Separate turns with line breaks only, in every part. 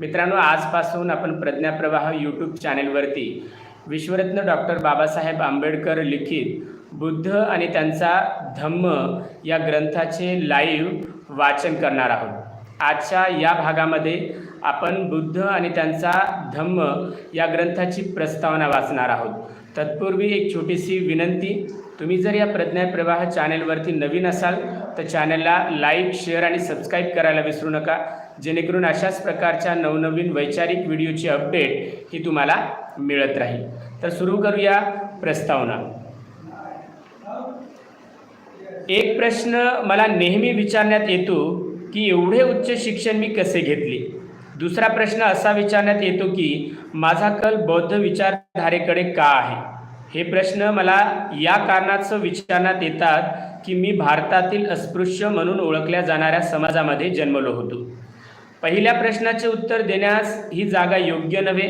मित्रांनो आजपासून आपण प्रज्ञाप्रवाह यूट्यूब चॅनेलवरती विश्वरत्न डॉक्टर बाबासाहेब आंबेडकर लिखित बुद्ध आणि त्यांचा धम्म या ग्रंथाचे लाईव्ह वाचन करणार आहोत. आजच्या या भागामध्ये आपण बुद्ध आणि त्यांचा धम्म या ग्रंथाची प्रस्तावना वाचणार आहोत. तत्पूर्वी एक छोटीशी विनंती तुम्ही जर या प्रज्ञाप्रवाह चॅनेलवरती नवीन असाल तर चॅनलला लाईक शेअर आणि सबस्क्राईब करायला विसरू नका. जेणेकरून अशाच प्रकारच्या नवनवीन वैचारिक व्हिडिओची अपडेट ही तुम्हाला मिळत राहील. तर सुरू करूया प्रस्तावना. एक प्रश्न मला नेहमी विचारण्यात येतो की एवढे उच्च शिक्षण मी कसे घेतले? दुसरा प्रश्न असा विचारण्यात येतो की माझा कल बौद्ध विचारधारेकडे का आहे? हे प्रश्न मला या कारणाचं विचारण्यात येतात की मी भारतातील अस्पृश्य म्हणून ओळखल्या जाणाऱ्या समाजामध्ये जन्मलो होतो. पहिल्या प्रश्नाचे उत्तर देण्यास ही जागा योग्य नव्हे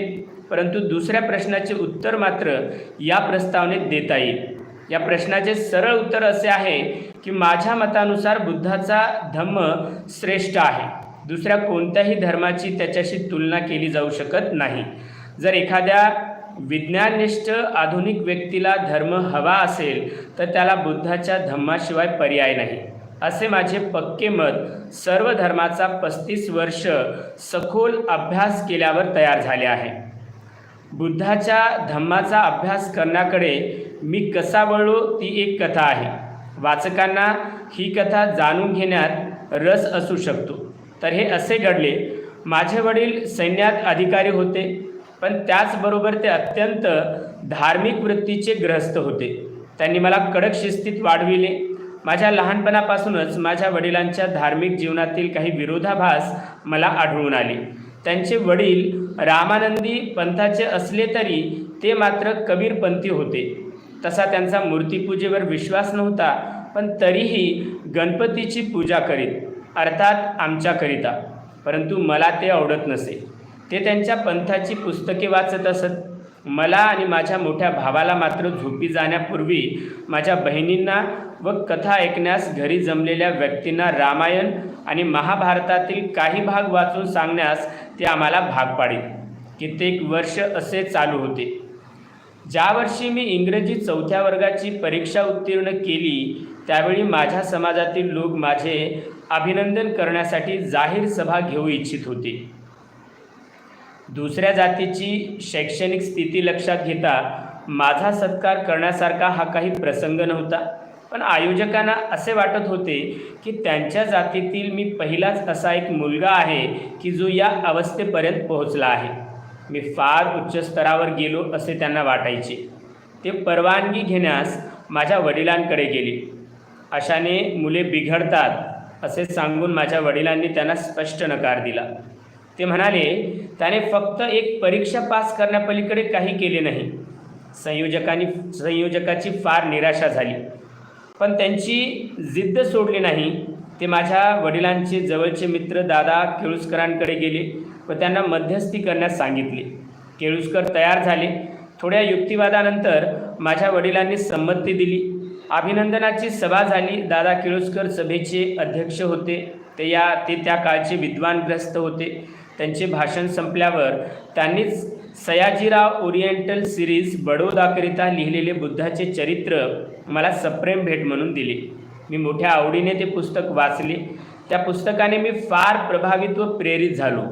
परंतु दुसऱ्या प्रश्नाचे उत्तर मात्र या प्रस्तावनेत देता येईल. या प्रश्नाचे सरळ उत्तर असे आहे की माझ्या मतानुसार बुद्धाचा धम्म श्रेष्ठ आहे. दुसऱ्या कोणत्याही धर्माची त्याच्याशी तुलना केली जाऊ शकत नाही. जर एखाद्या विज्ञाननिष्ठ आधुनिक व्यक्तीला धर्म हवा असेल तर त्याला बुद्धाच्या धम्माशिवाय पर्याय नाही. असे माझे पक्के मत सर्व धर्माचा पस्तीस वर्ष सखोल अभ्यास केल्यावर तयार झाले आहे. बुद्धाच्या धम्माचा अभ्यास करण्याकडे मी कसा वळलो ती एक कथा आहे. वाचकांना ही कथा जाणून घेण्यात रस असू शकतो. तर हे असे घडले. माझे वडील सैन्यात अधिकारी होते पण त्याचबरोबर ते अत्यंत धार्मिक वृत्तीचे ग्रहस्थ होते. त्यांनी मला कडक शिस्तीत वाढविले. माझ्या लहानपणापासूनच माझ्या वडिलांच्या धार्मिक जीवनातील काही विरोधाभास मला आढळून आले. त्यांचे वडील रामानंदी पंथाचे असले तरी ते मात्र कबीरपंथी होते. तसा त्यांचा मूर्तीपूजेवर विश्वास नव्हता पण तरीही गणपतीची पूजा करीत अर्थात आमच्याकरिता. परंतु मला ते आवडत नसे. ते त्यांच्या पंथाची पुस्तके वाचत असत. मला आणि माझ्या मोठ्या भावाला मात्र झोपी जाण्यापूर्वी माझ्या बहिणींना व कथा ऐकण्यास घरी जमलेल्या व्यक्तींना रामायण आणि महाभारतातील काही भाग वाचून सांगण्यास ते आम्हाला भाग पाडीत. कित्येक वर्ष असे चालू होते. ज्या वर्षी मी इंग्रजी चौथ्या वर्गाची परीक्षा उत्तीर्ण केली त्यावेळी माझ्या समाजातील लोक माझे अभिनंदन करण्यासाठी जाहीर सभा घेऊ इच्छित होते. दुसऱ्या जातीची शैक्षणिक स्थिती लक्षात घेता माझा सत्कार करण्यासारखा हा काही प्रसंग नव्हता. पण आयोजकांना असे वाटत होते की त्यांच्या जातीतील मी पहिलाच असा एक मुलगा आहे की जो या अवस्थेपर्यंत पोहोचला आहे. मी फार उच्च स्तरावर गेलो असे त्यांना वाटायचे. ते परवानगी घेण्यास माझ्या वडिलांकडे गेले. अशाने मुले बिघडतात असे सांगून माझ्या वडिलांनी त्यांना स्पष्ट नकार दिला. ते म्हणाले त्याने फक्त एक परीक्षा पास करण्यापलीकडे काही केले नाही. संयोजकांनी संयोजकाची फार निराशा झाली. पण त्यांची जिद्द सोडली नाही. ते माझ्या वडिलांचे जवळचे मित्र दादा केळुसकरांकडे गेले व त्यांना मध्यस्थी करण्यास सांगितले. केळुसकर तयार झाले. थोड्या युक्तिवादानंतर माझ्या वडिलांनी संमती दिली. अभिनंदनाची सभा झाली. दादा केळुसकर सभेचे अध्यक्ष होते. ते या ते त्या काळचे विद्वानग्रस्त होते. त्यांचे भाषण संपल्यावर त्यांनीच सयाजीराव ओरिएंटल सिरीज बडोदाकरिता लिहिलेले बुद्धाचे चरित्र मला सप्रेम भेट म्हणून दिले. मी मोठ्या आवडीने ते पुस्तक वाचले. त्या पुस्तकाने मी फार प्रभावित व प्रेरित झालो.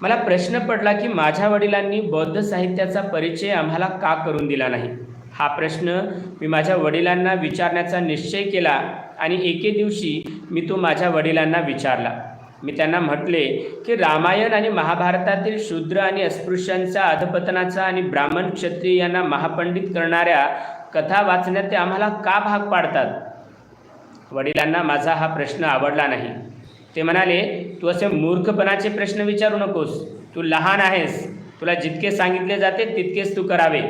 मला प्रश्न पडला की माझ्या वडिलांनी बौद्ध साहित्याचा परिचय आम्हाला का करून दिला नाही? हा प्रश्न मी माझ्या वडिलांना विचारण्याचा निश्चय केला आणि एके दिवशी मी तो माझ्या वडिलांना विचारला. मी त्यांना म्हटले की रामायण आणि महाभारतातील शूद्र आणि अस्पृश्यांचा अधपतनाचा आणि ब्राह्मण क्षत्रियांना महापंडित करणाऱ्या कथा वाचण्यात ते आम्हाला का भाग पाडतात? वडिलांना माझा हा प्रश्न आवडला नाही. ते म्हणाले तू असे मूर्खपणाचे प्रश्न विचारू नकोस. तू लहान आहेस. तुला जितके सांगितले जाते तितकेच तू करावे.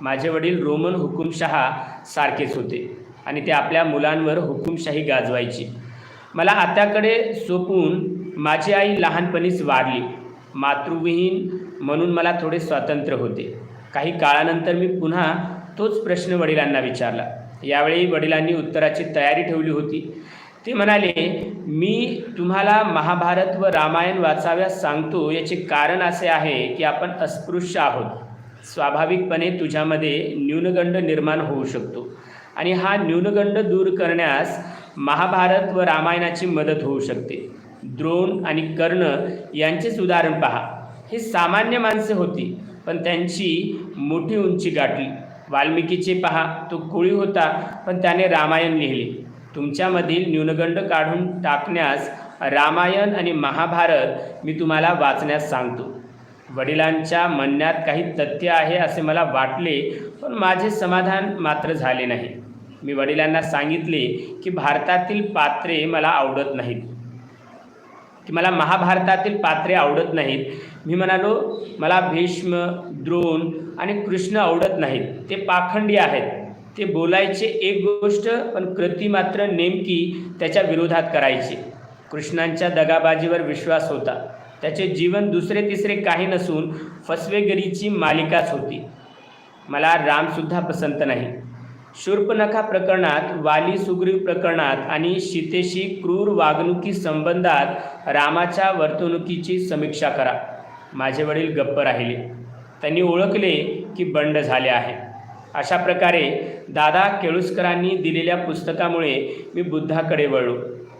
माझे वडील रोमन हुकुमशहा सारखेच होते आणि ते आपल्या मुलांवर हुकुमशाही गाजवायची. मला आत्याकडे सोपून माझी आई लहानपणीच वाढली मातृविहीन म्हणून मला थोडे स्वातंत्र्य होते. काही काळानंतर मी पुन्हा तोच प्रश्न वडिलांना विचारला. यावेळी वडिलांनी उत्तराची तयारी ठेवली होती. ते म्हणाले मी तुम्हाला महाभारत व रामायण वाचाव्यास सांगतो याचे कारण असे आहे की आपण अस्पृश्य आहोत. स्वाभाविकपणे तुझ्यामध्ये न्यूनगंड निर्माण होऊ शकतो आणि हा न्यूनगंड दूर करण्यास महाभारत व रामायणाची मदत होऊ शकते. द्रोण आणि कर्ण यांचेच उदाहरण पहा. हे सामान्य माणसे होती पण त्यांची मोठी उंची गाठली. वाल्मिकीचे पहा तो कोळी होता पण त्याने रामायण लिहिले. तुमच्यामधील न्यूनगंड काढून टाकण्यास रामायण आणि महाभारत मी तुम्हाला वाचण्यास सांगतो. वडिलांच्या म्हणण्यात काही तथ्य आहे असे मला वाटले पण माझे समाधान मात्र झाले नाही. मी वडिलांना सांगितले की भारतातील पात्रे मला आवडत नाहीत. की मला महाभारतातील पात्रे आवडत नाहीत. मी म्हणालो मला भीष्म द्रोण आणि कृष्ण आवडत नाहीत. ते पाखंडी आहेत. ते बोलायचे एक गोष्ट पण कृती मात्र नेमकी त्याच्या विरोधात करायची. कृष्णांच्या दगाबाजीवर विश्वास होता. त्याचे जीवन दुसरे तिसरे काही नसून फसवेगिरीची मालिकाच होती. मला रामसुद्धा पसंत नाही. शूर्पनखा प्रकरणात वाली सुग्रीव प्रकरणात आणि सीतेशी क्रूर वागणुकी संबंधात रामाच्या वर्तणुकीची समीक्षा करा. माझे वडील गप्प राहिले. त्यांनी ओळखले की बंड झाले आहे. अशा प्रकारे दादा केळुसकरांनी दिलेल्या पुस्तकामुळे मी बुद्धाकडे वळलो.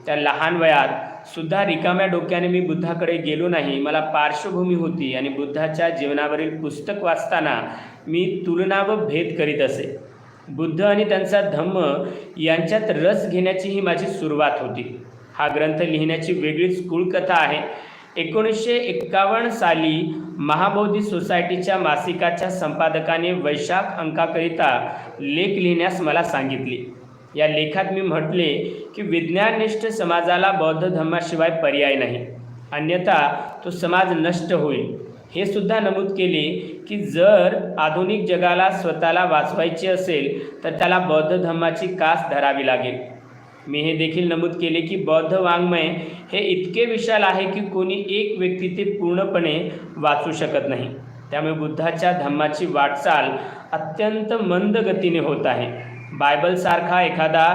त्या लहान वयात सुद्धा रिकाम्या डोक्याने मी बुद्धाकडे गेलो नाही. मला पार्श्वभूमी होती आणि बुद्धाच्या जीवनावरील पुस्तक वाचताना मी तुलना व भेद करीत असे. बुद्ध आणि त्यांचा धम्म यांच्यात रस घेण्याची ही माझी सुरुवात होती. हा ग्रंथ लिहिण्याची वेगळीच कुळकथा आहे. एकोणीसशे एक्कावन्न साली महाबोधी सोसायटीच्या मासिकाच्या संपादकाने वैशाख अंकाकरिता लेख लिहिण्यास मला सांगितले. या लेखात मी म्हटले की विज्ञाननिष्ठ समाजाला बौद्ध धर्माशिवाय पर्याय नाही. अन्यथा तो समाज नष्ट होईल. हे सुद्धा नमूद केले की जर आधुनिक जगाला स्वतःला वाचवायचे असेल तर त्याला बौद्ध धर्माची कास धरावी लागेल. मी हे देखील नमूद केले की बौद्ध वाङ्मय हे इतके विशाल आहे की कोणी एक व्यक्ती ते पूर्णपणे वाचू शकत नाही. त्यामुळे बुद्धाच्या धम्माची वाटचाल अत्यंत मंद गतीने होत आहे. बायबलसारखा एखादा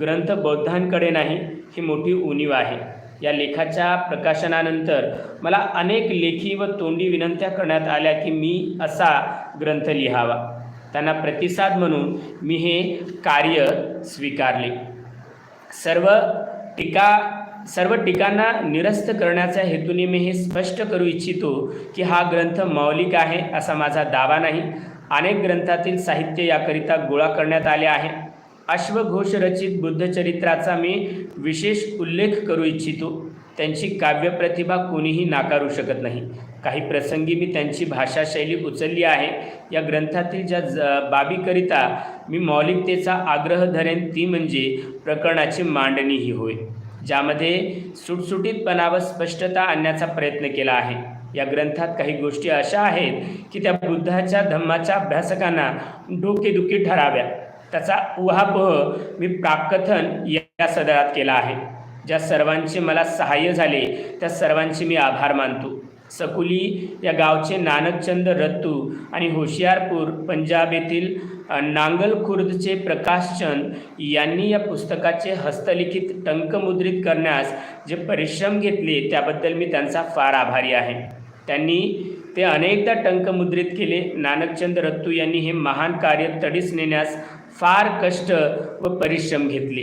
ग्रंथ बौद्धांकडे नाही ही मोठी उणीव आहे. या लेखाच्या प्रकाशनानंतर मला अनेक लेखी व तोंडी विनंत्या करण्यात आल्या की मी असा ग्रंथ लिहावा. त्यांना प्रतिसाद म्हणून मी हे कार्य स्वीकारले. सर्व टीका सर्व टीकांना निरस्त करण्याच्या हेतूने मी हे स्पष्ट करू इच्छितो की हा ग्रंथ मौलिक आहे असा माझा दावा नाही. अनेक ग्रंथातील साहित्य याकरिता गोळा करण्यात आले आहे. अश्वघोष रचित बुद्धचरित्राचा मी विशेष उल्लेख करू इच्छितो. त्यांची काव्यप्रतिभा कोणीही नाकारू शकत नाही. काही प्रसंगी मी त्यांची भाषाशैली उचलली आहे. या ग्रंथातील ज्या ज बाबीकरिता मी मौलिकतेचा आग्रह धरेन ती म्हणजे प्रकरणाची मांडणी ही होय ज्यामध्ये सुटसुटीतपणा व स्पष्टता आणण्याचा प्रयत्न केला आहे. या ग्रंथात काही गोष्टी अशा आहेत की त्या बुद्धाच्या धम्माच्या अभ्यासकांना डोकेदुखी ठराव्या त्याचा उहापोह मी प्राकथन या सदरात केला आहे. ज्या सर्वांचे मला सहाय्य झाले त्या सर्वांचे मी आभार मानतो. सकुली या गावचे नानकचंद रत्तू आणि होशियारपूर पंजाब येथील नांगलखुर्दचे नांगल खुर्दचे प्रकाशचंद यांनी या पुस्तकाचे हस्तलिखित टंकमुद्रित करण्यास जे परिश्रम घेतले त्याबद्दल मी त्यांचा फार आभारी आहे. त्यांनी ते अनेकदा टंकमुद्रित केले. नानकचंद रत्तू यांनी हे महान कार्य तडीस नेण्यास फार कष्ट व परिश्रम घेतले.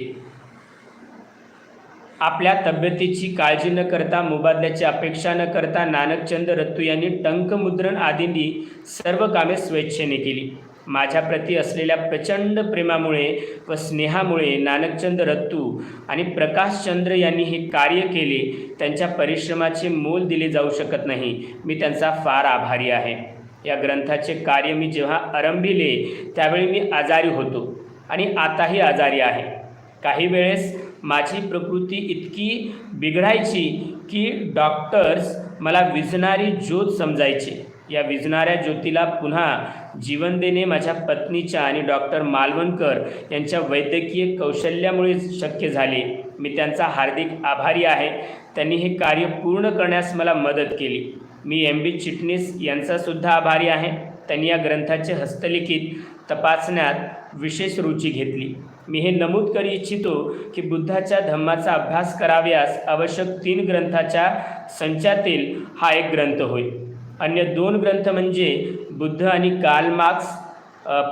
आपल्या तब्येतीची काळजी न करता मोबदल्याची अपेक्षा न करता नानकचंद रत्तू यांनी टंकमुद्रण आदींनी सर्व कामे स्वेच्छेने केली. माझ्याप्रती असलेल्या प्रचंड प्रेमामुळे व स्नेहामुळे नानकचंद रत्तू आणि प्रकाशचंद्र यांनी हे कार्य केले त्यांच्या परिश्रमाचे मोल दिले जाऊ शकत नाही. मी त्यांचा फार आभारी आहे. या ग्रंथाचे कार्य मी जेव्हा आरंभिले त्यावेळी मी आजारी होतो. आणि आताही आजारी आहे. काही वेळेस माझी प्रकृती इतकी बिघडायची की डॉक्टर्स मला विझणारी ज्योत समजायचे. या विझणाऱ्या ज्योतीला पुन्हा जीवन देणे माझ्या पत्नीच्या आणि डॉक्टर मालवणकर यांच्या वैद्यकीय कौशल्यामुळे शक्य झाले. मी त्यांचा हार्दिक आभारी आहे. त्यांनी हे कार्य पूर्ण करण्यास मला मदत केली. मी एम बी चिटणीस यांचासुद्धा आभारी आहे. त्यांनी या ग्रंथाचे हस्तलिखित तपासण्यात विशेष रुची घेतली. मी हे नमूद करू इच्छितो की बुद्धाच्या धम्माचा अभ्यास कराव्यास आवश्यक तीन ग्रंथाच्या संचातील हा एक ग्रंथ होय. अन्य दोन ग्रंथ म्हणजे बुद्ध आणि कार्ल मार्क्स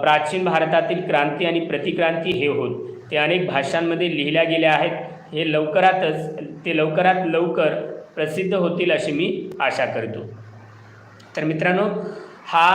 प्राचीन भारतातील क्रांती आणि प्रतिक्रांती हे होत. ते अनेक भाषांमध्ये लिहिल्या गेल्या आहेत. हे लवकरातच ते लवकरात लवकर प्रसिद्ध होतील अशी मी आशा करतो. तर मित्रांनो हा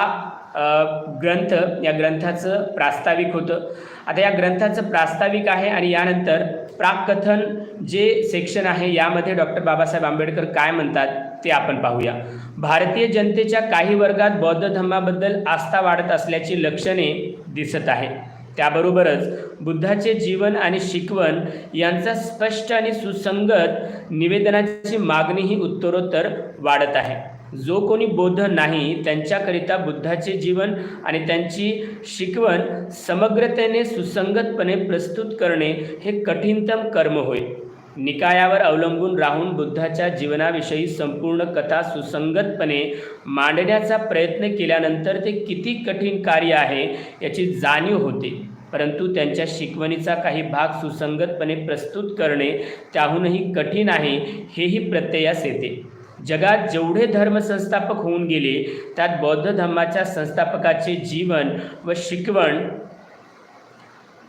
ग्रंथ या ग्रंथाचं प्रास्ताविक होतं. आता या ग्रंथाचं प्रास्ताविक आहे आणि यानंतर प्राककथन जे सेक्शन आहे यामध्ये डॉक्टर बाबासाहेब आंबेडकर काय म्हणतात ते आपण पाहूया. भारतीय जनतेच्या काही वर्गात बौद्ध धर्माबद्दल आस्था वाढत असल्याची लक्षणे दिसत आहे त्याबरोबरच बुद्धाचे जीवन आणि शिकवण यांचा स्पष्ट आणि सुसंगत निवेदनाची मागणीही उत्तरोत्तर वाढत आहे. जो कोणी बौद्ध नाही त्यांच्याकरिता बुद्धाचे जीवन आणि त्यांची शिकवण समग्रतेने सुसंगतपणे प्रस्तुत करणे हे कठीणतम कर्म होय. निकायावर अवलंबून राहून बुद्धाच्या जीवनाविषयी संपूर्ण कथा सुसंगतपणे मांडण्याचा प्रयत्न केल्यानंतर ते किती कठीण कार्य आहे याची जाणीव होते. परंतु त्यांच्या शिकवणीचा काही भाग सुसंगतपणे प्रस्तुत करणे त्याहूनही कठीण आहे हेही प्रत्ययास येते. जगात जेवढे धर्मसंस्थापक होऊन गेले त्यात बौद्ध धर्माच्या संस्थापकाचे जीवन व शिकवण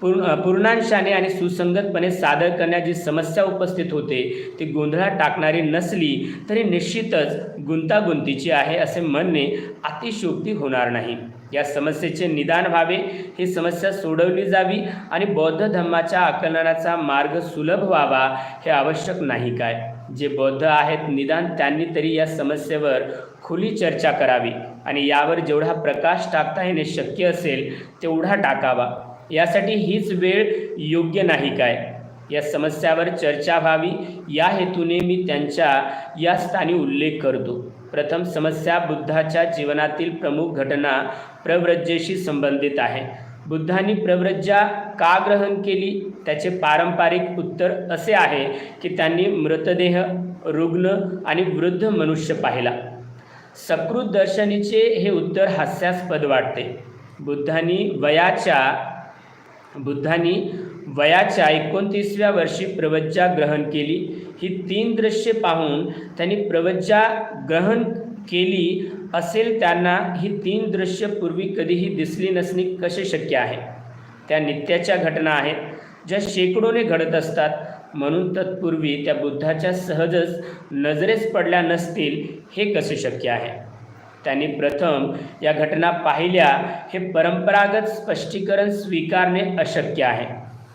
पूर्ण पूर्णांशाने आणि सुसंगतपणे सादर करण्याची जी समस्या उपस्थित होते. ती गोंधळात टाकणारी नसली तरी निश्चितच गुंतागुंतीची आहे असे म्हणणे अतिशयोक्ती होणार नाही. या समस्येचे निदान व्हावे ही समस्या सोडवली जावी आणि बौद्ध धर्माच्या आकलनाचा मार्ग सुलभ व्हावा हे आवश्यक नाही काय. जे बौद्ध आहेत निदान त्यांनी तरी या समस्येवर खुली चर्चा करावी आणि यावर जेवढा प्रकाश टाकता येणे शक्य असेल तेवढा टाकावा. यासाठी हीच वेळ योग्य नाही काय? या समस्यावर चर्चा व्हावी. या हेतूने मी त्यांच्या या स्थानी उल्लेख करतो. प्रथम समस्या बुद्धाच्या जीवनातील प्रमुख घटना प्रव्रज्जेशी संबंधित आहे. बुद्धांनी प्रव्रज्जा का ग्रहण केली? त्याचे पारंपरिक उत्तर असे आहे की त्यांनी मृतदेह रुग्ण आणि वृद्ध मनुष्य पाहिला. सकृत दर्शनीचे हे उत्तर हास्यास्पद वाटते. बुद्धांनी वयाच्या बुद्धांनी वयाच्या एकोणतीसव्या वर्षी प्रवज्जा ग्रहण केली. ही तीन दृश्ये पाहून त्यांनी प्रवज्जा ग्रहण केली असेल त्यांना ही तीन दृश्य पूर्वी कधीही दिसली नसणे कसे शक्य आहे? त्या नित्याच्या घटना आहेत ज्या शेकडोने घडत असतात. म्हणून तत्पूर्वी त्या बुद्धाच्या सहजच नजरेस पडल्या नसतील हे कसे शक्य आहे? त्यांनी प्रथम या घटना पाहिल्या. हे परंपरागत स्पष्टीकरण स्वीकारणे अशक्य आहे.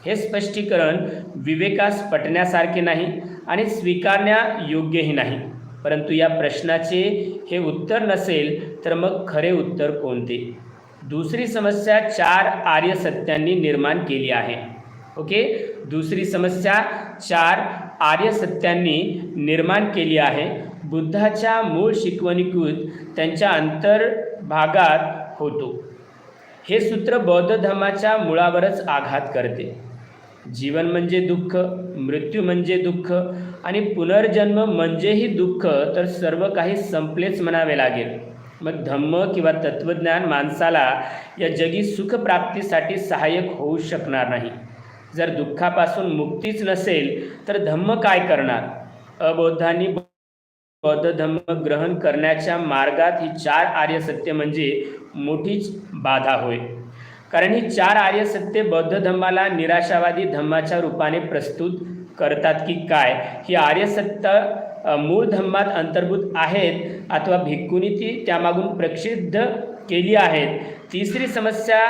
हे स्पष्टीकरण विवेकास पटण्यासारखे नाही आणि स्वीकारण्या योग्यही नाही. परंतु या प्रश्नाचे हे उत्तर नसेल तर मग खरे उत्तर कोणते? दुसरी समस्या चार आर्य सत्यांनी निर्माण केली आहे. ओके? दुसरी समस्या चार आर्य सत्यांनी निर्माण केली आहे. बुद्धाच्या मूळ शिकवणीकृत त्यांच्या अंतर्भागात होतो. हे सूत्र बौद्ध धर्माच्या मुळावरच आघात करते. जीवन म्हणजे दुःख मृत्यू म्हणजे दुःख आणि पुनर्जन्म म्हणजेही दुःख तर सर्व काही संपलेच म्हणावे लागेल. मग धम्म किंवा तत्त्वज्ञान माणसाला या जगी सुखप्राप्तीसाठी सहाय्यक होऊ शकणार नाही. जर दुःखापासून मुक्तीच नसेल तर धम्म काय करणार? अबौद्धांनी बौद्ध धम्म ग्रहण करण्याच्या मार्गात ही चार आर्य सत्य म्हणजे मोठीच बाधा होय. कारण ही चार आर्य सत्य बौद्ध धम्माला निराशावादी धम्माच्या रूपाने प्रस्तुत करतात की काय? ही आर्य सत्य मूळ धम्मात अंतर्भूत आहेत अथवा भिक्खूंनी ती त्यामागून प्रसिद्ध केली आहेत. तिसरी समस्या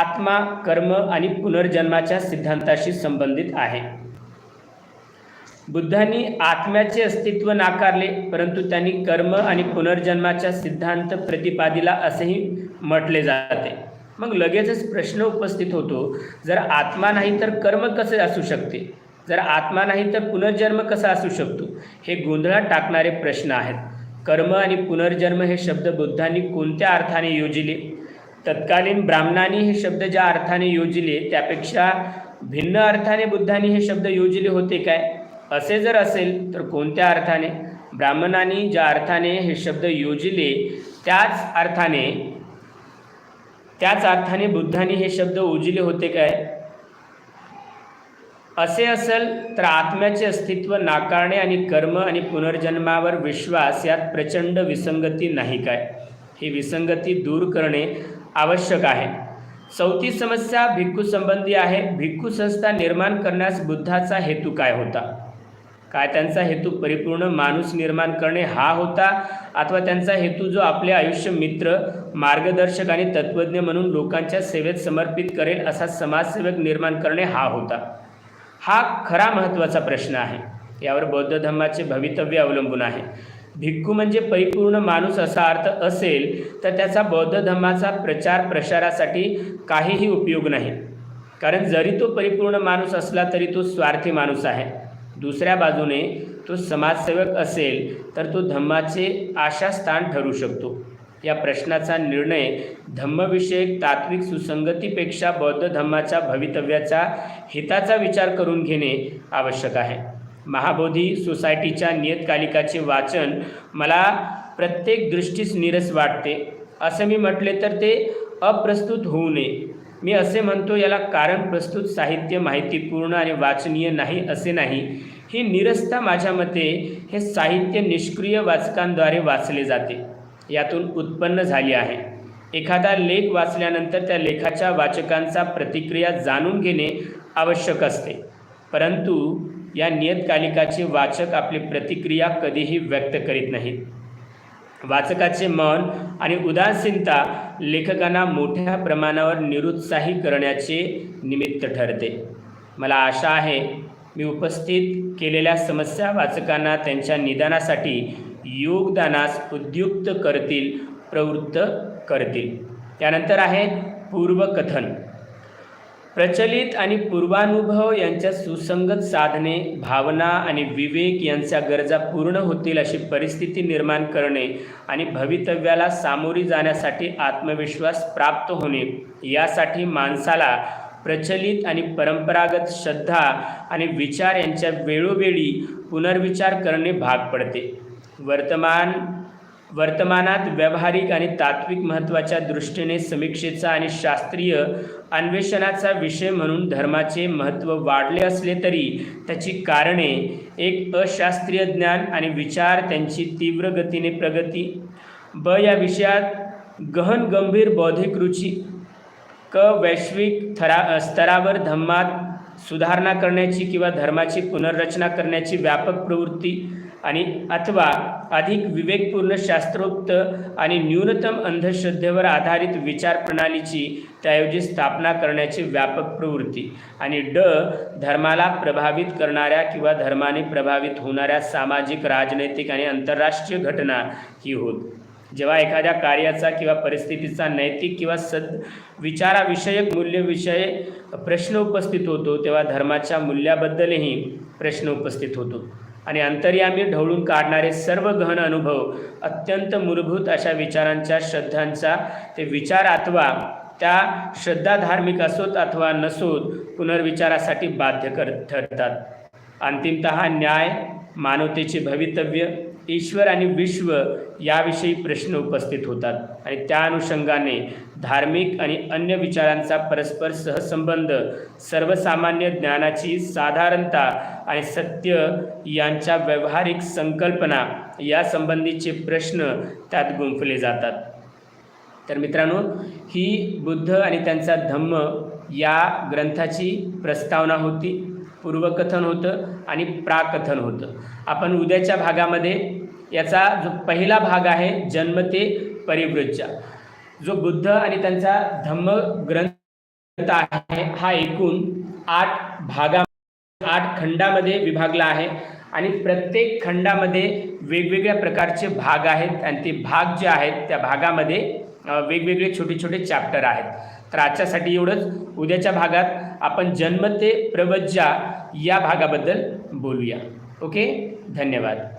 आत्मा कर्म आणि पुनर्जन्माच्या सिद्धांताशी संबंधित आहे. बुद्धांनी आत्म्याचे अस्तित्व नाकारले परंतु त्यांनी कर्म आणि पुनर्जन्माच्या सिद्धांत प्रतिपादिला असेही म्हटले जाते. मग लगेचच प्रश्न उपस्थित होतो जर आत्मा नाही तर कर्म कसे असू शकते? जर आत्मा नाही तर पुनर्जन्म कसा असू शकतो? हे गोंधळात टाकणारे प्रश्न आहेत. कर्म आणि पुनर्जन्म हे शब्द बुद्धांनी कोणत्या अर्थाने योजिले? तत्कालीन ब्राह्मणांनी हे शब्द ज्या अर्थाने योजिले त्यापेक्षा भिन्न अर्थाने बुद्धांनी हे शब्द योजिले होते काय? असे जर असेल तर कोणत्या अर्थाने? ब्राह्मणांनी ज्या अर्थाने हे शब्द योजिले त्याच अर्थाने त्याच अर्थाने बुद्धांनी हे शब्द उजिले होते काय? असे असेल तर आत्म्याचे अस्तित्व नाकारणे आणि कर्म आणि पुनर्जन्मावर विश्वास यात प्रचंड विसंगती नाही काय? ही विसंगती दूर करणे आवश्यक आहे. चौथी समस्या भिक्खू संबंधी आहे. भिक्खू संस्था निर्माण करण्यास बुद्धाचा हेतू काय होता? काय त्यांचा हेतू परिपूर्ण माणूस निर्माण करणे हा होता अथवा त्यांचा हेतू जो आपले आयुष्य मित्र मार्गदर्शक आणि तत्त्वज्ञ म्हणून लोकांच्या सेवेत समर्पित करेल असा समाजसेवक निर्माण करणे हा होता. हा खरा महत्त्वाचा प्रश्न आहे. यावर बौद्ध धर्माचे भवितव्य अवलंबून आहे. भिक्खू म्हणजे परिपूर्ण माणूस असा अर्थ असेल तर त्याचा बौद्ध धर्माचा प्रचार प्रसारासाठी काहीही उपयोग नाही. कारण जरी तो परिपूर्ण माणूस असला तरी तो स्वार्थी माणूस आहे. दुसऱ्या बाजूने तो समाजसेवक असेल तर तो धम्माचे आशास्थान ठरू शकतो. या प्रश्नाचा निर्णय धम्मविषयक तात्विक सुसंगतीपेक्षा बौद्ध धम्माच्या भवितव्याचा हिताचा विचार करून घेणे आवश्यक आहे. महाबोधी सोसायटीच्या नियतकालिकाचे वाचन मला प्रत्येक दृष्टीस नीरस वाटते. असं मी म्हटले तर ते अप्रस्तुत होऊ नये. मी असे म्हणतो याला कारण प्रस्तुत साहित्य माहितीपूर्ण आणि वाचनीय नाही असे नाही. ही निरस्ता माझ्या मते हे साहित्य निष्क्रिय वाचकांद्वारे वाचले जाते. यातून उत्पन्न झाली आहे. एखादा लेख वाचल्यानंतर त्या लेखाच्या वाचकांचा प्रतिक्रिया जाणून घेणे आवश्यक असते. परंतु या नियतकालिकाचे वाचक आपली प्रतिक्रिया कधीही व्यक्त करीत नाहीत वाचकाचे मन आणि उदासीनता लेखकांना मोठ्या प्रमाणावर निरुत्साही करण्याचे निमित्त ठरते. मला आशा आहे मी उपस्थित केलेल्या समस्या वाचकांना त्यांच्या निदानासाठी योगदानास उद्युक्त करतील प्रवृत्त करतील. त्यानंतर आहे पूर्वकथन. प्रचलित आणि पूर्वानुभव यांच्या सुसंगत साधने भावना आणि विवेक यांच्या गरजा पूर्ण होतील अशी परिस्थिती निर्माण करणे आणि भवितव्याला सामोरी जाण्यासाठी आत्मविश्वास प्राप्त होणे यासाठी माणसाला प्रचलित आणि परंपरागत श्रद्धा आणि विचार यांच्या वेळोवेळी पुनर्विचार करणे भाग पडते. वर्तमान वर्तमानात व्यावहारिक आणि तात्विक महत्त्वाच्या दृष्टीने समीक्षेचा आणि शास्त्रीय अन्वेषणाचा विषय म्हणून धर्माचे महत्त्व वाढले असले तरी त्याची कारणे एक अशास्त्रीय ज्ञान आणि विचार त्यांची तीव्र गतीने प्रगती. ब या विषयात गहन गंभीर बौद्धिक रुची क वैश्विक थरा स्तरावर धम्मात सुधारणा करण्याची किंवा धर्माची पुनर्रचना करण्याची व्यापक प्रवृत्ती आणि अथवा अधिक विवेकपूर्ण शास्त्रोक्त आणि न्यूनतम अंधश्रद्धेवर आधारित विचारप्रणालीची त्याऐवजी स्थापना करण्याची व्यापक प्रवृत्ती. आणि ड धर्माला प्रभावित करणाऱ्या किंवा धर्माने प्रभावित होणाऱ्या सामाजिक राजनैतिक आणि आंतरराष्ट्रीय घटना ही होत. जेव्हा एखाद्या कार्याचा किंवा परिस्थितीचा नैतिक किंवा सद विचाराविषयक मूल्यविषय प्रश्न उपस्थित होतो तेव्हा धर्माच्या मूल्याबद्दलही प्रश्न उपस्थित होतो. आणि अंतर्यामी ढवळून काढणारे सर्व गहन अनुभव अत्यंत मूलभूत अशा विचारांच्या श्रद्धांचा. ते विचार अथवा त्या श्रद्धा धार्मिक असोत अथवा नसोत पुनर्विचारासाठी बाध्य कर ठरतात. अंतिमत न्याय मानवतेचे भवितव्य ईश्वर आणि विश्व याविषयी प्रश्न उपस्थित होतात. आणि त्या अनुषंगाने धार्मिक आणि अन्य विचारांचा परस्पर सहसंबंध सर्वसामान्य ज्ञानाची साधारणता आणि सत्य यांच्या व्यावहारिक संकल्पना यासंबंधीचे प्रश्न त्यात गुंफले जातात. तर मित्रांनो ही बुद्ध आणि त्यांचा धम्म या ग्रंथाची प्रस्तावना होती पूर्वकथन होतं आणि प्राकथन होतं. आपण उद्याच्या भागामध्ये याचा जो पहिला भाग आहे जन्म ते परिवृज्जा जो बुद्ध आणि त्यांचा धम्म ग्रंथ आहे हा एकूण आठ भागा आठ खंडामध्ये विभागला आहे आणि प्रत्येक खंडामध्ये वेगवेगळ्या प्रकारचे भाग आहेत आणि ते भाग जे आहेत त्या भागामध्ये वेगवेगळे छोटे छोटे चॅप्टर आहेत. तर आजच्यासाठी एवढंच. उद्याच्या भागात आपण जन्म ते प्रवज्जा या भागाबद्दल बोलूया. ओके? धन्यवाद.